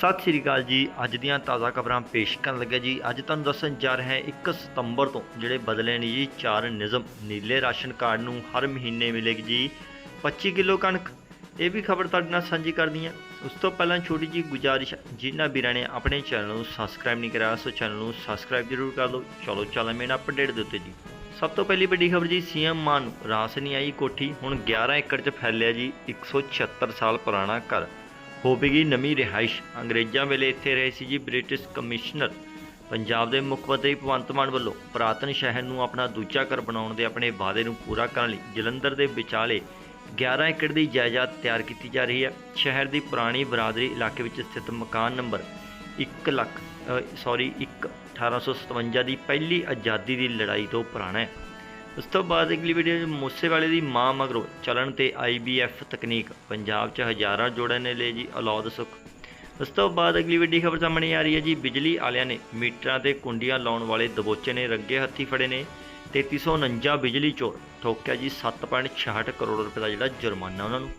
ਸਤਿ ਸ੍ਰੀ ਅਕਾਲ ਜੀ। ਅੱਜ ਦੀਆਂ ਤਾਜ਼ਾ ਖਬਰਾਂ ਪੇਸ਼ ਕਰਨ ਲੱਗੇ ਜੀ। ਅੱਜ ਤੁਹਾਨੂੰ ਦੱਸਣ ਜਾ ਰਿਹਾ ਹੈ 1 ਸਤੰਬਰ ਤੋਂ ਜਿਹੜੇ ਬਦਲੇ ਨੇ ਜੀ, ਚਾਰ ਨਿਯਮ ਨੀਲੇ ਰਾਸ਼ਨ ਕਾਰਡ ਨੂੰ ਹਰ ਮਹੀਨੇ ਮਿਲੇਗੀ ਜੀ। 25 ਕਿਲੋ ਕਣਕ। ਇਹ ਵੀ ਖਬਰ ਤੁਹਾਡੇ ਨਾਲ ਸਾਂਝੀ ਕਰਦੀ ਹਾਂ। ਉਸ ਤੋਂ ਪਹਿਲਾਂ ਛੋਟੀ ਜੀ ਗੁਜਾਰਿਸ਼, ਜਿਨ੍ਹਾਂ ਵੀਰਾਂ ਨੇ ਆਪਣੇ ਚੈਨਲ ਨੂੰ ਸਬਸਕ੍ਰਾਈਬ ਨਹੀਂ ਕਰਾਇਆ ਸੋ ਚੈਨਲ ਨੂੰ ਸਬਸਕ੍ਰਾਈਬ ਜ਼ਰੂਰ ਕਰ ਲਓ। ਚਲੋ, ਚੱਲ ਮੇਨ ਅਪਡੇਟ ਦੇ ਉੱਤੇ ਜੀ। ਸਭ ਤੋਂ ਪਹਿਲੀ ਵੱਡੀ ਖਬਰ ਜੀ, ਸੀਐਮ ਮਾਨ ਨੂੰ ਰਾਸ ਨਹੀਂ ਆਈ ਕੋਠੀ। ਹੁਣ 11 ਏਕੜ 'ਚ ਫੈਲਿਆ ਜੀ 176 ਸਾਲ ਪੁਰਾਣਾ ਘਰ। ਹੋਵੇਗੀ ਨਵੀਂ ਰਿਹਾਇਸ਼। ਅੰਗਰੇਜ਼ਾਂ ਵੇਲੇ ਇੱਥੇ ਰਹੇ ਸੀ ਜੀ ਬ੍ਰਿਟਿਸ਼ ਕਮਿਸ਼ਨਰ। ਪੰਜਾਬ ਦੇ ਮੁੱਖ ਮੰਤਰੀ ਭਗਵੰਤ ਮਾਨ ਵੱਲੋਂ ਪੁਰਾਤਨ ਸ਼ਹਿਰ ਨੂੰ ਆਪਣਾ ਦੂਜਾ ਘਰ ਬਣਾਉਣ ਦੇ ਆਪਣੇ ਵਾਅਦੇ ਨੂੰ ਪੂਰਾ ਕਰਨ ਲਈ ਜਲੰਧਰ ਦੇ ਵਿਚਾਲੇ 11 ਏਕੜ ਦੀ ਜਾਇਦਾਦ ਤਿਆਰ ਕੀਤੀ ਜਾ ਰਹੀ ਹੈ। ਸ਼ਹਿਰ ਦੀ ਪੁਰਾਣੀ ਬਰਾਦਰੀ ਇਲਾਕੇ ਵਿੱਚ ਸਥਿਤ ਮਕਾਨ ਨੰਬਰ 1 ਲੱਖ ਸੌਰੀ 1 1857 ਦੀ ਪਹਿਲੀ ਆਜ਼ਾਦੀ ਦੀ ਲੜਾਈ ਤੋਂ ਪੁਰਾਣਾ ਹੈ। ਉਸ ਤੋਂ ਬਾਅਦ ਅਗਲੀ ਵੀਡੀਓ ਮੂਸੇਵਾਲੇ ਦੀ ਮਾਂ ਮਗਰੋਂ ਚੱਲਣ ਤੇ ਆਈਬੀਐਫ ਤਕਨੀਕ। ਪੰਜਾਬ 'ਚ ਹਜ਼ਾਰਾਂ ਜੋੜਿਆਂ ਨੇ ਲਈ ਜੀ ਔਲਾਦ ਸੁੱਖ। ਉਸ ਤੋਂ ਬਾਅਦ ਅਗਲੀ ਵੱਡੀ ਖਬਰ ਸਾਹਮਣੇ ਆ ਰਹੀ ਹੈ ਜੀ। ਬਿਜਲੀ ਵਾਲਿਆਂ ਨੇ ਮੀਟਰਾਂ ਤੇ ਕੁੰਡੀਆਂ ਲਾਉਣ ਵਾਲੇ ਦਬੋਚੇ ਨੇ ਰੱਗੇ ਹੱਥੀ ਫੜੇ ਨੇ। 3349 ਬਿਜਲੀ ਚੋਰ ਠੋਕਿਆ ਜੀ 7.66 ਕਰੋੜ ਰੁਪਏ ਦਾ ਜਿਹੜਾ ਜੁਰਮਾਨਾ ਉਹਨਾਂ ਨੂੰ।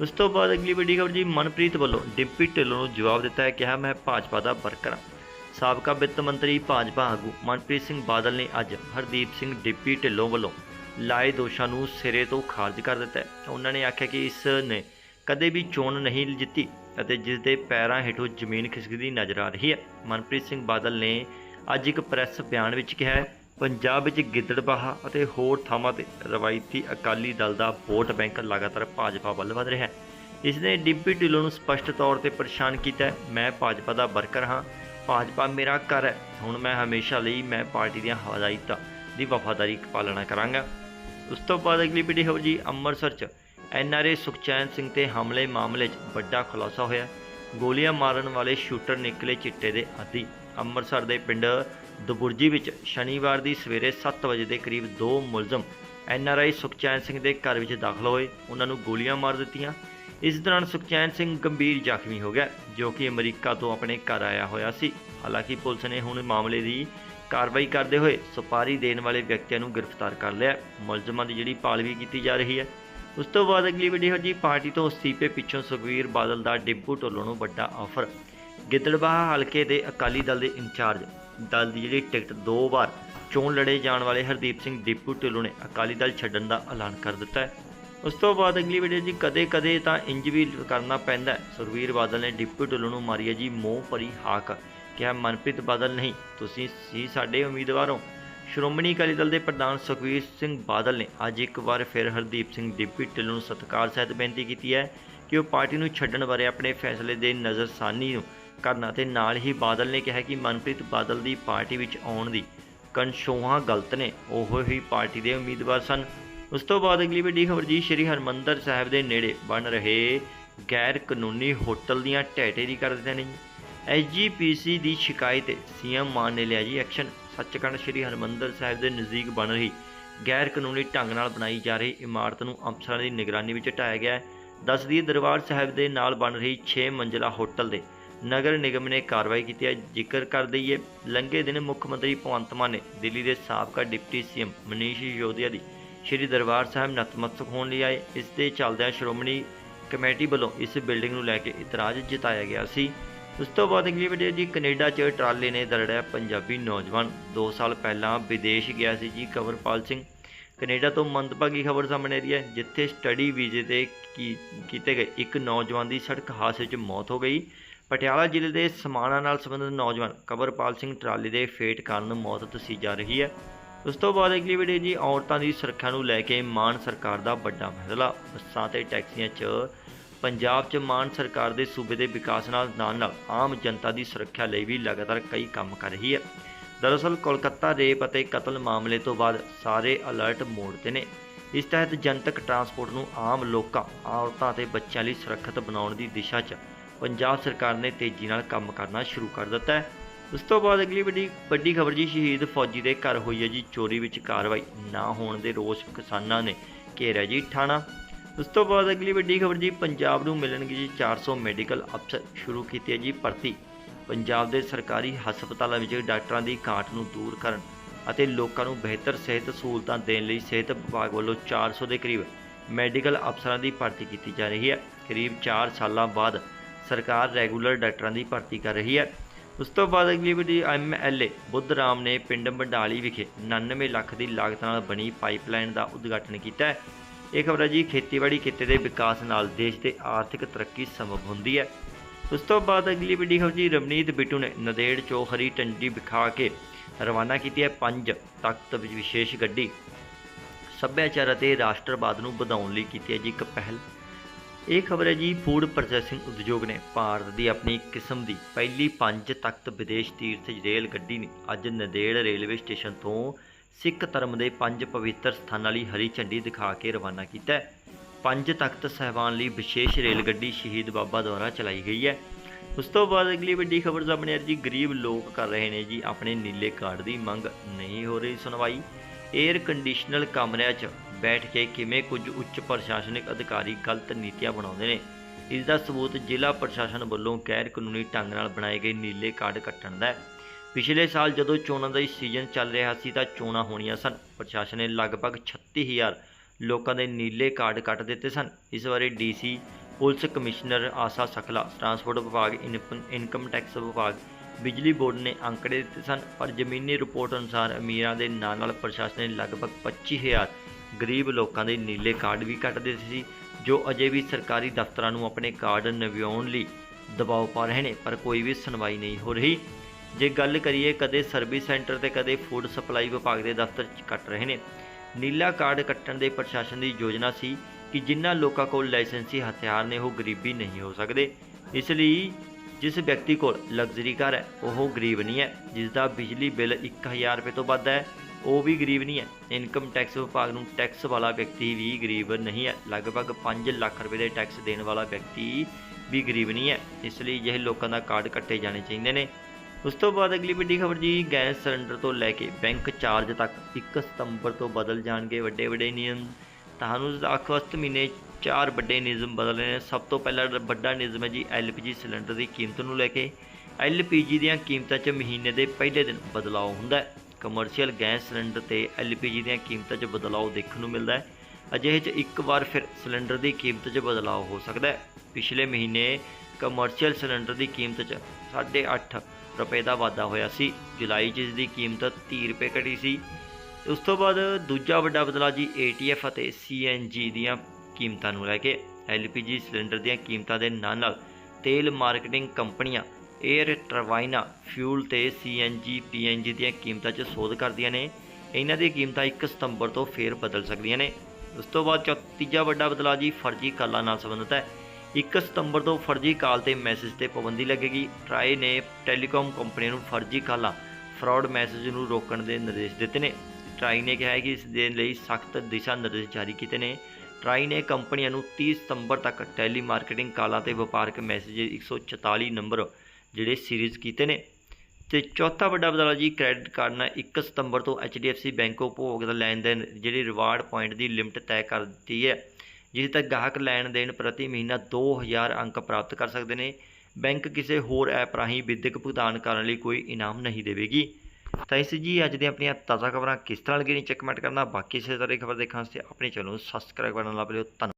ਉਸ ਤੋਂ ਬਾਅਦ ਅਗਲੀ ਵੱਡੀ ਖਬਰ ਜੀ ਮਨਪ੍ਰੀਤ ਵੱਲੋਂ ਡਿੰਪੀ ਢਿੱਲੋਂ ਨੂੰ ਜਵਾਬ ਦਿੱਤਾ ਹੈ। ਕਿਹਾ, ਮੈਂ ਭਾਜਪਾ ਦਾ ਵਰਕਰ ਹਾਂ। ਸਾਬਕਾ ਵਿੱਤ ਮੰਤਰੀ ਭਾਜਪਾ ਆਗੂ ਮਨਪ੍ਰੀਤ ਸਿੰਘ ਬਾਦਲ ਨੇ ਅੱਜ ਹਰਦੀਪ ਸਿੰਘ ਡਿੱਪੀ ਢਿੱਲੋਂ ਵੱਲੋਂ ਲਾਏ ਦੋਸ਼ਾਂ ਨੂੰ ਸਿਰੇ ਤੋਂ ਖਾਰਜ ਕਰ ਦਿੱਤਾ ਹੈ। ਉਹਨਾਂ ਨੇ ਆਖਿਆ ਕਿ ਇਸ ਨੇ ਕਦੇ ਵੀ ਚੋਣ ਨਹੀਂ ਜਿੱਤੀ ਅਤੇ ਜਿਸ ਦੇ ਪੈਰਾਂ ਹੇਠੋਂ ਜ਼ਮੀਨ ਖਿਸਕਦੀ ਨਜ਼ਰ ਆ ਰਹੀ ਹੈ। ਮਨਪ੍ਰੀਤ ਸਿੰਘ ਬਾਦਲ ਨੇ ਅੱਜ ਇੱਕ ਪ੍ਰੈਸ ਬਿਆਨ ਵਿੱਚ ਕਿਹਾ ਹੈ, ਪੰਜਾਬ ਵਿੱਚ ਗਿੱਦੜਬਾਹਾ ਅਤੇ ਹੋਰ ਥਾਵਾਂ ਤੇ ਰਵਾਇਤੀ ਅਕਾਲੀ ਦਲ ਦਾ ਵੋਟ ਬੈਂਕ ਲਗਾਤਾਰ ਭਾਜਪਾ ਵੱਲ ਵਧ ਰਿਹਾ ਹੈ। ਇਸ ਨੇ ਡਿੰਪੀ ਢਿੱਲੋਂ ਨੂੰ ਸਪਸ਼ਟ ਤੌਰ ਤੇ ਪਰੇਸ਼ਾਨ ਕੀਤਾ ਹੈ। ਮੈਂ ਭਾਜਪਾ ਦਾ ਵਰਕਰ ਹਾਂ। ਭਾਜਪਾ ਮੇਰਾ ਘਰ ਹੈ। ਹੁਣ ਮੈਂ ਹਮੇਸ਼ਾ ਲਈ ਮੈਂ ਪਾਰਟੀ ਦੀਆਂ ਹਦਾਇਤਾਂ ਦੀ ਵਫਾਦਾਰੀ ਪਾਲਣਾ ਕਰਾਂਗਾ। ਉਸ ਤੋਂ ਬਾਅਦ ਅਗਲੀ ਵੀਡੀਓ ਖਬਰ ਜੀ ਅੰਮ੍ਰਿਤਸਰ 'ਚ। ਐਨਆਰਏ ਸੁਖਚੈਨ ਸਿੰਘ ਤੇ ਹਮਲੇ ਮਾਮਲੇ 'ਚ ਵੱਡਾ ਖੁਲਾਸਾ ਹੋਇਆ। ਗੋਲੀਆਂ ਮਾਰਨ ਵਾਲੇ ਸ਼ੂਟਰ ਨਿਕਲੇ ਚਿੱਟੇ ਦੇ ਆਦੀ ਅੰਮ੍ਰਿਤਸਰ ਦੇ ਪਿੰਡ ਦਬੁਰਜੀ ਵਿੱਚ ਸ਼ਨੀਵਾਰ ਦੀ ਸਵੇਰੇ 7 ਵਜੇ ਦੇ ਕਰੀਬ ਦੋ ਮੁਲਜ਼ਮ ਐਨਆਰਆਈ ਸੁਖਚੈਨ ਸਿੰਘ ਦੇ ਘਰ ਵਿੱਚ ਦਾਖਲ ਹੋਏ। ਉਹਨਾਂ ਨੂੰ ਗੋਲੀਆਂ ਮਾਰ ਦਿੱਤੀਆਂ। ਇਸ ਦੌਰਾਨ ਸੁਖਚੈਨ ਸਿੰਘ ਗੰਭੀਰ ਜ਼ਖਮੀ ਹੋ ਗਿਆ, ਜੋ ਕਿ ਅਮਰੀਕਾ ਤੋਂ ਆਪਣੇ ਘਰ ਆਇਆ ਹੋਇਆ ਸੀ। ਹਾਲਾਂਕਿ ਪੁਲਿਸ ਨੇ ਹੁਣ ਮਾਮਲੇ ਦੀ ਕਾਰਵਾਈ ਕਰਦੇ ਹੋਏ ਸੁਪਾਰੀ ਦੇਣ ਵਾਲੇ ਵਿਅਕਤੀਆਂ ਨੂੰ ਗ੍ਰਿਫਤਾਰ ਕਰ ਲਿਆ। ਮੁਲਜ਼ਮਾਂ ਦੀ ਜਿਹੜੀ ਭਾਲ ਵੀ ਕੀਤੀ ਜਾ ਰਹੀ ਹੈ। ਉਸ ਤੋਂ ਬਾਅਦ ਅਗਲੀ ਵੀਡੀਓ ਜੀ, ਪਾਰਟੀ ਤੋਂ ਅਸਤੀਫੇ ਪਿੱਛੋਂ ਸੁਖਵੀਰ ਬਾਦਲ ਦਾ ਡਿੰਪੂ ਢੋਲੋਂ ਨੂੰ ਵੱਡਾ ਆਫਰ। ਗਿੱਦੜਬਾਹਾ ਹਲਕੇ ਦੇ ਅਕਾਲੀ ਦਲ ਦੇ ਇੰਚਾਰਜ ਦਲ ਦੀ ਜਿਹੜੀ ਟਿਕਟ ਦੋ ਵਾਰ ਚੋਣ ਲੜੇ ਜਾਣ ਵਾਲੇ ਹਰਦੀਪ ਸਿੰਘ ਡਿੰਪੂ ਢਿੱਲੋਂ ਨੇ ਅਕਾਲੀ ਦਲ ਛੱਡਣ ਦਾ ਐਲਾਨ ਕਰ ਦਿੱਤਾ ਹੈ। ਉਸ ਤੋਂ ਬਾਅਦ ਅਗਲੀ ਵੀਡੀਓ ਜੀ ਕਦੇ-ਕਦੇ ਤਾਂ ਇੰਜ ਵੀ ਕਰਨਾ ਪੈਂਦਾ ਹੈ। ਬਾਦਲ ਨੇ ਡਿੰਪੂ ਢਿੱਲੋਂ ਨੂੰ ਮਾਰੀ ਹੈ ਜੀ, ਮੋਹ ਭਰੀ ਹਾਕ। ਕਿਹਾ, ਮਨਪ੍ਰੀਤ ਬਾਦਲ ਨਹੀਂ, ਤੁਸੀਂ ਸੀ ਸਾਡੇ ਉਮੀਦਵਾਰ ਹੋ। ਸ਼੍ਰੋਮਣੀ ਅਕਾਲੀ ਦਲ ਦੇ ਪ੍ਰਧਾਨ ਸੁਖਵੀਰ ਸਿੰਘ ਬਾਦਲ ਨੇ ਅੱਜ ਇੱਕ ਵਾਰ ਫਿਰ ਹਰਦੀਪ ਸਿੰਘ ਡਿੰਪੀ ਢਿੱਲੋਂ ਨੂੰ ਸਤਿਕਾਰ ਸਹਿਤ ਬੇਨਤੀ ਕੀਤੀ ਹੈ ਕਿ ਉਹ ਪਾਰਟੀ ਨੂੰ ਛੱਡਣ ਬਾਰੇ ਆਪਣੇ ਫੈਸਲੇ ਦੇ ਨਜ਼ਰਸਾਨੀ ਨੂੰ ਕਰਨਾ ਅਤੇ ਨਾਲ ਹੀ ਬਾਦਲ ਨੇ ਕਿਹਾ ਕਿ ਮਨਪ੍ਰੀਤ ਬਾਦਲ ਦੀ ਪਾਰਟੀ ਵਿੱਚ ਆਉਣ ਦੀ ਕਨਸ਼ੋਹਾਂ ਗਲਤ ਨੇ। ਉਹ ਹੀ ਪਾਰਟੀ ਦੇ ਉਮੀਦਵਾਰ ਸਨ। ਉਸ ਤੋਂ ਬਾਅਦ ਅਗਲੀ ਵੱਡੀ ਖਬਰ ਜੀ, ਸ਼੍ਰੀ ਹਰਮੰਦਰ ਸਾਹਿਬ ਦੇ ਨੇੜੇ ਬਣ ਰਹੇ ਗੈਰ ਕਾਨੂੰਨੀ ਹੋਟਲ ਦੀਆਂ ਢਹਿ ਕਰ ਦਿੱਤੇ ਨੇ ਜੀ। ਐਸਜੀਪੀਸੀ ਦੀ ਸ਼ਿਕਾਇਤ ਤੇ ਸੀਐਮ ਮਾਨ ਨੇ ਲਿਆ ਜੀ। ਐਕਸ਼ਨ ਸੱਚਖੰਡ ਸ਼੍ਰੀ ਹਰਮੰਦਰ ਸਾਹਿਬ ਦੇ ਨਜ਼ਦੀਕ ਬਣ ਰਹੀ ਗੈਰ ਕਾਨੂੰਨੀ ਢੰਗ ਨਾਲ ਬਣਾਈ ਜਾ ਰਹੀ ਇਮਾਰਤ ਨੂੰ ਅਫਸਰਾਂ ਦੀ ਨਿਗਰਾਨੀ ਵਿੱਚ ਢਾਇਆ ਗਿਆ ਹੈ। ਦੱਸ ਦਈਏ, ਦਰਬਾਰ ਸਾਹਿਬ ਦੇ ਨਾਲ ਬਣ ਰਹੀ 6 ਮੰਜ਼ਲਾ ਹੋਟਲ ਦੇ ਨਗਰ ਨਿਗਮ ਨੇ ਕਾਰਵਾਈ ਕੀਤੀ ਹੈ। ਜ਼ਿਕਰ ਕਰ ਦਈਏ, ਲੰਘੇ ਦਿਨ ਮੁੱਖ ਮੰਤਰੀ ਭਗਵੰਤ ਮਾਨ ਨੇ ਦਿੱਲੀ ਦੇ ਸਾਬਕਾ ਡਿਪਟੀ ਸੀਐਮ ਮਨੀਸ਼ ਸਿਸੋਦੀਆ ਦੀ ਸ਼੍ਰੀ ਦਰਬਾਰ ਸਾਹਿਬ ਨਤਮਸਤਕ ਹੋਣ ਲਈ ਆਏ। ਇਸ ਦੇ ਚੱਲਦਿਆਂ ਸ਼੍ਰੋਮਣੀ ਕਮੇਟੀ ਵੱਲੋਂ ਇਸ ਬਿਲਡਿੰਗ ਨੂੰ ਲੈ ਕੇ ਇਤਰਾਜ਼ ਜਤਾਇਆ ਗਿਆ ਸੀ। ਉਸ ਤੋਂ ਬਾਅਦ ਅਗਲੀ ਵੀਡੀਓ ਜੀ ਕੈਨੇਡਾ 'ਚ ਟਰਾਲੇ ਨੇ ਦਰੜਿਆ ਪੰਜਾਬੀ ਨੌਜਵਾਨ। 2 ਸਾਲ ਪਹਿਲਾਂ ਵਿਦੇਸ਼ ਗਿਆ ਸੀ ਜੀ ਕਵਰਪਾਲ ਸਿੰਘ। ਕੈਨੇਡਾ ਤੋਂ ਮੰਦਭਾਗੀ ਖਬਰ ਸਾਹਮਣੇ ਆ ਰਹੀ ਹੈ, ਜਿੱਥੇ ਸਟੱਡੀ ਵੀਜ਼ੇ ਤੇ ਕੀ- ਕੀਤੇ ਗਏ ਇੱਕ ਨੌਜਵਾਨ ਦੀ ਸੜਕ ਹਾਦਸੇ 'ਚ ਮੌਤ ਹੋ ਗਈ। ਪਟਿਆਲਾ ਜ਼ਿਲ੍ਹੇ ਦੇ ਸਮਾਣਾ ਨਾਲ ਸੰਬੰਧਿਤ ਨੌਜਵਾਨ ਕਵਰਪਾਲ ਸਿੰਘ ਟਰਾਲੀ ਦੇ ਫੇਟ ਕਾਰਨ ਮੌਤ ਦੱਸੀ ਜਾ ਰਹੀ ਹੈ। ਉਸ ਤੋਂ ਬਾਅਦ ਅਗਲੀ ਵੀਡੀਓ ਜੀ, ਔਰਤਾਂ ਦੀ ਸੁਰੱਖਿਆ ਨੂੰ ਲੈ ਕੇ ਮਾਨ ਸਰਕਾਰ ਦਾ ਵੱਡਾ ਫੈਸਲਾ ਬੱਸਾਂ ਤੇ ਟੈਕਸੀਆਂ 'ਚ ਪੰਜਾਬ 'ਚ ਮਾਨ ਸਰਕਾਰ ਦੇ ਸੂਬੇ ਦੇ ਵਿਕਾਸ ਨਾਲ ਨਾਲ ਨਾਲ ਆਮ ਜਨਤਾ ਦੀ ਸੁਰੱਖਿਆ ਲਈ ਵੀ ਲਗਾਤਾਰ ਕਈ ਕੰਮ ਕਰ ਰਹੀ ਹੈ। ਦਰਅਸਲ, ਕੋਲਕਾਤਾ ਰੇਪ ਅਤੇ ਕਤਲ ਮਾਮਲੇ ਤੋਂ ਬਾਅਦ ਸਾਰੇ ਅਲਰਟ ਮੋੜ ਤੇ ਨੇ। ਇਸ ਤਹਿਤ ਜਨਤਕ ਟਰਾਂਸਪੋਰਟ ਨੂੰ ਆਮ ਲੋਕਾਂ, ਔਰਤਾਂ ਅਤੇ ਬੱਚਿਆਂ ਲਈ ਸੁਰੱਖਿਅਤ ਬਣਾਉਣ ਦੀ ਦਿਸ਼ਾ 'ਚ ਪੰਜਾਬ ਸਰਕਾਰ ਨੇ ਤੇਜ਼ੀ ਨਾਲ ਕੰਮ ਕਰਨਾ ਸ਼ੁਰੂ ਕਰ ਦਿੱਤਾ ਹੈ। ਉਸ ਤੋਂ ਬਾਅਦ ਅਗਲੀ ਵੱਡੀ ਵੱਡੀ ਖਬਰ ਜੀ, ਸ਼ਹੀਦ ਫੌਜੀ ਦੇ ਘਰ ਹੋਈ ਹੈ ਜੀ, ਚੋਰੀ ਵਿੱਚ ਕਾਰਵਾਈ ਨਾ ਹੋਣ ਦੇ ਰੋਸ ਕਿਸਾਨਾਂ ਨੇ ਘੇਰਿਆ ਜੀ ਥਾਣਾ ਉਸ ਤੋਂ ਬਾਅਦ ਅਗਲੀ ਵੱਡੀ ਖਬਰ ਜੀ, ਪੰਜਾਬ ਨੂੰ ਮਿਲਣਗੇ ਜੀ 400 ਮੈਡੀਕਲ ਅਫਸਰ। ਸ਼ੁਰੂ ਕੀਤੀ ਹੈ ਜੀ ਭਰਤੀ। ਪੰਜਾਬ ਦੇ ਸਰਕਾਰੀ ਹਸਪਤਾਲਾਂ ਵਿੱਚ ਡਾਕਟਰਾਂ ਦੀ ਘਾਟ ਨੂੰ ਦੂਰ ਕਰਨ ਅਤੇ ਲੋਕਾਂ ਨੂੰ ਬਿਹਤਰ ਸਿਹਤ ਸਹੂਲਤਾਂ ਦੇਣ ਲਈ ਸਿਹਤ ਵਿਭਾਗ ਵੱਲੋਂ 400 ਦੇ ਕਰੀਬ ਮੈਡੀਕਲ ਅਫਸਰਾਂ ਦੀ ਭਰਤੀ ਕੀਤੀ ਜਾ ਰਹੀ ਹੈ। ਕਰੀਬ 4 ਸਾਲਾਂ ਬਾਅਦ ਸਰਕਾਰ ਰੈਗੂਲਰ ਡਾਕਟਰਾਂ ਦੀ ਭਰਤੀ ਕਰ ਰਹੀ ਹੈ। ਉਸ ਤੋਂ ਬਾਅਦ ਅਗਲੀ ਵੱਡੀ ਐਮਐਲਏ ਬੁੱਧ ਰਾਮ ਨੇ ਪਿੰਡ ਬੰਡਾਲੀ ਵਿਖੇ 99 ਲੱਖ ਦੀ ਲਾਗਤ ਨਾਲ ਬਣੀ ਪਾਈਪਲਾਈਨ ਦਾ ਉਦਘਾਟਨ ਕੀਤਾ ਹੈ। ਇਹ ਖਬਰ ਹੈ ਜੀ ਖੇਤੀਬਾੜੀ ਖੇਤੇ ਦੇ ਵਿਕਾਸ ਨਾਲ ਦੇਸ਼ ਦੇ ਆਰਥਿਕ ਤਰੱਕੀ ਸੰਭਵ ਹੁੰਦੀ ਹੈ। ਉਸ ਤੋਂ ਬਾਅਦ ਅਗਲੀ ਵੱਡੀ ਖਬਰ ਜੀ ਰਵਨੀਤ ਬਿੱਟੂ ਨੇ ਨਦੇੜ ਚੋਂ ਹਰੀ ਟੰਡੀ ਵਿਖਾ ਕੇ ਰਵਾਨਾ ਕੀਤੀ ਹੈ ਪੰਜ ਤਖਤ ਵਿਸ਼ੇਸ਼ ਗੱਡੀ। ਸੱਭਿਆਚਾਰ ਅਤੇ ਰਾਸ਼ਟਰਵਾਦ ਨੂੰ ਵਧਾਉਣ ਲਈ ਕੀਤੀ ਹੈ ਜੀ ਇੱਕ ਪਹਿਲ। ਇਹ ਖਬਰ ਹੈ ਜੀ ਫੂਡ ਪ੍ਰੋਸੈਸਿੰਗ ਉਦਯੋਗ ਨੇ। ਭਾਰਤ ਦੀ ਆਪਣੀ ਕਿਸਮ ਦੀ ਪਹਿਲੀ ਪੰਜ ਤਖਤ ਵਿਦੇਸ਼ ਤੀਰਥ ਰੇਲ ਗੱਡੀ ਨੇ ਅੱਜ ਨੰਦੇੜ ਰੇਲਵੇ ਸਟੇਸ਼ਨ ਤੋਂ ਸਿੱਖ ਧਰਮ ਦੇ ਪੰਜ ਪਵਿੱਤਰ ਸਥਾਨਾਂ ਲਈ ਹਰੀ ਝੰਡੀ ਦਿਖਾ ਕੇ ਰਵਾਨਾ ਕੀਤਾ ਹੈ। ਪੰਜ ਤਖਤ ਸਹਿਬਾਨ ਲਈ ਵਿਸ਼ੇਸ਼ ਰੇਲ ਗੱਡੀ ਸ਼ਹੀਦ ਬਾਬਾ ਦੁਆਰਾ ਚਲਾਈ ਗਈ ਹੈ। ਉਸ ਤੋਂ ਬਾਅਦ ਅਗਲੀ ਵੱਡੀ ਖਬਰ ਸਾਹਮਣੇ ਆ ਜੀ ਗਰੀਬ ਲੋਕ ਕਰ ਰਹੇ ਨੇ ਜੀ ਆਪਣੇ ਨੀਲੇ ਕਾਰਡ ਦੀ ਮੰਗ। ਨਹੀਂ ਹੋ ਰਹੀ ਸੁਣਵਾਈ। 에ਅਰ ਕੰਡੀਸ਼ਨਲ ਕਮਰਿਆਂ 'ਚ ਬੈਠ ਕੇ ਕਿਵੇਂ ਕੁਝ ਉੱਚ ਪ੍ਰਸ਼ਾਸਨਿਕ ਅਧਿਕਾਰੀ ਗਲਤ ਨੀਤੀਆਂ ਬਣਾਉਂਦੇ ਨੇ। ਇਸ ਦਾ ਸਬੂਤ ਜ਼ਿਲ੍ਹਾ ਪ੍ਰਸ਼ਾਸਨ ਵੱਲੋਂ ਗੈਰ ਕਾਨੂੰਨੀ ਢੰਗ ਨਾਲ ਬਣਾਏ ਗਏ ਨੀਲੇ ਕਾਰਡ ਕੱਟਣ ਦਾ ਹੈ। ਪਿਛਲੇ ਸਾਲ ਜਦੋਂ ਚੋਣਾਂ ਦਾ ਸੀਜ਼ਨ ਚੱਲ ਰਿਹਾ ਸੀ ਤਾਂ ਚੋਣਾਂ ਹੋਣੀਆਂ ਸਨ। ਪ੍ਰਸ਼ਾਸਨ ਨੇ ਲਗਭਗ 36000 ਲੋਕਾਂ ਦੇ ਨੀਲੇ ਕਾਰਡ ਕੱਟ ਦਿੱਤੇ ਸਨ। ਇਸ ਬਾਰੇ ਡੀਸੀ, ਪੁਲਿਸ ਕਮਿਸ਼ਨਰ ਆਸਾ ਸਖਲਾ, ਟਰਾਂਸਪੋਰਟ ਵਿਭਾਗ ਇਨਕਮ- ਇਨਕਮ ਟੈਕਸ ਵਿਭਾਗ, ਬਿਜਲੀ ਬੋਰਡ ਨੇ ਅੰਕੜੇ ਦਿੱਤੇ ਸਨ। ਪਰ ਜ਼ਮੀਨੀ ਰਿਪੋਰਟ ਅਨੁਸਾਰ ਅਮੀਰਾਂ ਦੇ ਨਾਲ ਨਾਲ ਪ੍ਰਸ਼ਾਸਨ ਨੇ ਲਗਭਗ 25000 ਗਰੀਬ ਲੋਕਾਂ ਦੇ ਨੀਲੇ ਕਾਰਡ ਵੀ ਕੱਟ ਦਿੱਤੇ ਸੀ, ਜੋ ਅਜੇ ਵੀ ਸਰਕਾਰੀ ਦਫ਼ਤਰਾਂ ਨੂੰ ਆਪਣੇ ਕਾਰਡ ਨਵਿਆਉਣ ਲਈ ਦਬਾਅ ਪਾ ਰਹੇ ਨੇ, ਪਰ ਕੋਈ ਵੀ ਸੁਣਵਾਈ ਨਹੀਂ ਹੋ ਰਹੀ। ਜੇ ਗੱਲ ਕਰੀਏ ਕਦੇ ਸਰਵਿਸ ਸੈਂਟਰ ਤੇ ਕਦੇ ਫੂਡ ਸਪਲਾਈ ਵਿਭਾਗ ਦੇ ਦਫ਼ਤਰ 'ਚ ਕੱਟ ਰਹੇ ਨੇ। ਨੀਲਾ ਕਾਰਡ ਕੱਟਣ ਦੇ ਪ੍ਰਸ਼ਾਸਨ ਦੀ ਯੋਜਨਾ ਸੀ ਕਿ ਜਿਨ੍ਹਾਂ ਲੋਕਾਂ ਕੋਲ ਲਾਇਸੈਂਸੀ ਹਥਿਆਰ ਨੇ, ਉਹ ਗਰੀਬੀ ਨਹੀਂ ਹੋ ਸਕਦੇ। ਇਸ ਲਈ ਜਿਸ ਵਿਅਕਤੀ ਕੋਲ ਲਗਜ਼ਰੀ ਕਾਰ ਹੈ, ਉਹ ਗਰੀਬ ਨਹੀਂ ਹੈ ਜਿਸ ਦਾ ਬਿਜਲੀ ਬਿੱਲ 1000 ਰੁਪਏ ਤੋਂ ਵੱਧ ਹੈ। ਉਹ ਵੀ ਗਰੀਬ ਨਹੀਂ ਹੈ। ਇਨਕਮ ਟੈਕਸ ਵਿਭਾਗ ਨੂੰ ਟੈਕਸ ਵਾਲਾ ਵਿਅਕਤੀ ਵੀ ਗਰੀਬ ਨਹੀਂ ਹੈ। ਲਗਭਗ 5 ਲੱਖ ਰੁਪਏ ਦੇ ਟੈਕਸ ਦੇਣ ਵਾਲਾ ਵਿਅਕਤੀ ਵੀ ਗਰੀਬ ਨਹੀਂ ਹੈ। ਇਸ ਲਈ ਇਹ ਲੋਕਾਂ ਦਾ ਕਾਰਡ ਕੱਟੇ ਜਾਣੇ ਚਾਹੀਦੇ ਨੇ। ਉਸ ਤੋਂ ਬਾਅਦ ਅਗਲੀ ਵੱਡੀ ਖਬਰ ਜੀ, ਗੈਸ ਸਿਲੰਡਰ ਤੋਂ ਲੈ ਕੇ ਬੈਂਕ ਚਾਰਜ ਤੱਕ 1 ਸਤੰਬਰ ਤੋਂ ਬਦਲ ਜਾਣਗੇ ਵੱਡੇ ਵੱਡੇ ਨਿਯਮ। ਤੁਹਾਨੂੰ ਅਗਸਤ ਮਹੀਨੇ ਚਾਰ ਵੱਡੇ ਨਿਯਮ ਬਦਲੇ ਨੇ। ਸਭ ਤੋਂ ਪਹਿਲਾ ਵੱਡਾ ਨਿਯਮ ਹੈ ਜੀ, ਐਲਪੀਜੀ ਸਿਲੰਡਰ ਦੀ ਕੀਮਤ ਨੂੰ ਲੈ ਕੇ। ਐਲਪੀਜੀ ਦੀਆਂ ਕੀਮਤਾਂ 'ਚ ਮਹੀਨੇ ਦੇ ਪਹਿਲੇ ਦਿਨ ਬਦਲਾਅ ਹੁੰਦਾ ਹੈ। ਕਮਰਸ਼ੀਅਲ ਗੈਸ ਸਿਲੰਡਰ ਤੇ ਐਲਪੀਜੀ ਦੀਆਂ ਕੀਮਤਾਂ 'ਚ ਬਦਲਾਅ ਦੇਖਣ ਨੂੰ ਮਿਲਦਾ ਹੈ। ਅਜਿਹੇ 'ਚ ਇੱਕ ਵਾਰ ਫਿਰ ਸਿਲੰਡਰ ਦੀ ਕੀਮਤ 'ਚ ਬਦਲਾਅ ਹੋ ਸਕਦਾ ਹੈ। ਪਿਛਲੇ ਮਹੀਨੇ ਕਮਰਸ਼ੀਅਲ ਸਿਲੰਡਰ ਦੀ ਕੀਮਤ 'ਚ 8.5 ਰੁਪਏ ਦਾ ਵਾਧਾ ਹੋਇਆ ਸੀ। ਜੁਲਾਈ 'ਚ ਇਸ ਦੀ ਕੀਮਤ 30 ਰੁਪਏ ਘਟੀ ਸੀ। ਉਸ ਤੋਂ ਬਾਅਦ ਦੂਜਾ ਵੱਡਾ ਬਦਲਾਅ ਜੀ ATF ਅਤੇ CNG ਦੀਆਂ ਕੀਮਤਾਂ ਨੂੰ ਲੈ ਕੇ LPG ਸਿਲੰਡਰ ਦੀਆਂ ਕੀਮਤਾਂ ਦੇ ਨਾਲ ਨਾਲ ਤੇਲ ਮਾਰਕੀਟਿੰਗ ਕੰਪਨੀਆਂ 에ਅਰ ਟਰਬਾਈਨਾਂ ਫਿਊਲ ਤੇ CNG PNG ਦੀਆਂ ਕੀਮਤਾਂ 'ਚ ਸੋਧ ਕਰਦੀਆਂ ਨੇ। ਇਹਨਾਂ ਦੀਆਂ ਕੀਮਤਾਂ 1 ਸਤੰਬਰ ਤੋਂ ਫੇਰ ਬਦਲ ਸਕਦੀਆਂ ਨੇ। ਉਸ ਤੋਂ ਬਾਅਦ ਚੌ- ਤੀਜਾ ਵੱਡਾ ਬਦਲਾਅ ਜੀ ਫਰਜ਼ੀ ਕਾਲਾਂ ਨਾਲ ਸੰਬੰਧਿਤ ਹੈ। 1 ਸਤੰਬਰ ਤੋਂ ਫਰਜ਼ੀ ਕਾਲ ਤੇ ਮੈਸੇਜ ਤੇ ਪਾਬੰਦੀ ਲੱਗੇਗੀ। ਟਰਾਈ ਨੇ ਟੈਲੀਕਾਮ ਕੰਪਨੀਆਂ ਨੂੰ ਫਰਜ਼ੀ ਕਾਲਾਂ, ਫਰਾਡ ਮੈਸੇਜ ਨੂੰ ਰੋਕਣ ਦੇ ਨਿਰਦੇਸ਼ ਦਿੱਤੇ ਨੇ। ਟਰਾਈ ਨੇ ਕਿਹਾ ਹੈ ਕਿ ਇਸ ਦੇ ਲਈ ਸਖਤ ਦਿਸ਼ਾ ਨਿਰਦੇਸ਼ ਜਾਰੀ ਕੀਤੇ ਨੇ। ਟਰਾਈ ਨੇ ਕੰਪਨੀਆਂ ਨੂੰ 30 ਸਤੰਬਰ ਤੱਕ ਟੈਲੀ ਮਾਰਕੀਟਿੰਗ ਕਾਲਾਂ ਤੇ ਵਪਾਰਕ ਮੈਸੇਜ 144 ਨੰਬਰ ਜਿਹੜੇ ਸੀਰੀਜ਼ ਕੀਤੇ ਨੇ। ਤੇ ਚੌਥਾ ਵੱਡਾ ਬਦਲਾਅ ਜੀ ਕ੍ਰੈਡਿਟ ਕਾਰਡ ਨਾਲ 1 ਸਤੰਬਰ ਤੋਂ HDFC ਬੈਂਕ ਉਪਭੋਗ ਦਾ ਲੈਣ ਦੇਣ ਜਿਹੜੀ ਰਿਵਾਰਡ ਪੁਆਇੰਟ ਦੀ ਲਿਮਟ ਤੈਅ ਕਰ ਦਿੱਤੀ ਹੈ, ਜਿਸ ਤੱਕ ਗਾਹਕ ਲੈਣ ਦੇਣ ਪ੍ਰਤੀ ਮਹੀਨਾ 2000 ਅੰਕ ਪ੍ਰਾਪਤ ਕਰ ਸਕਦੇ ਨੇ। ਬੈਂਕ ਕਿਸੇ ਹੋਰ ਐਪ ਰਾਹੀਂ ਵਿਦਿਅਕ ਭੁਗਤਾਨ ਕਰਨ ਲਈ ਕੋਈ ਇਨਾਮ ਨਹੀਂ ਦੇਵੇਗੀ। ਤਾਂ ਇਸ ਜੀ ਅੱਜ ਦੀਆਂ ਆਪਣੀਆਂ ਤਾਜ਼ਾ ਖਬਰਾਂ ਕਿਸ ਤਰ੍ਹਾਂ ਲੱਗੀਆਂ ਚੈੱਕ ਕਰਨਾ। ਬਾਕੀ ਇਸੇ ਤਰ੍ਹਾਂ ਦੀ ਖਬਰ ਦੇਖਣ ਵਾਸਤੇ ਆਪਣੇ ਚੈਨਲ ਨੂੰ ਸਬਸਕ੍ਰਾਈਬ ਕਰਨ ਲੱਭ ਲਿਓ। ਧੰਨਵਾਦ।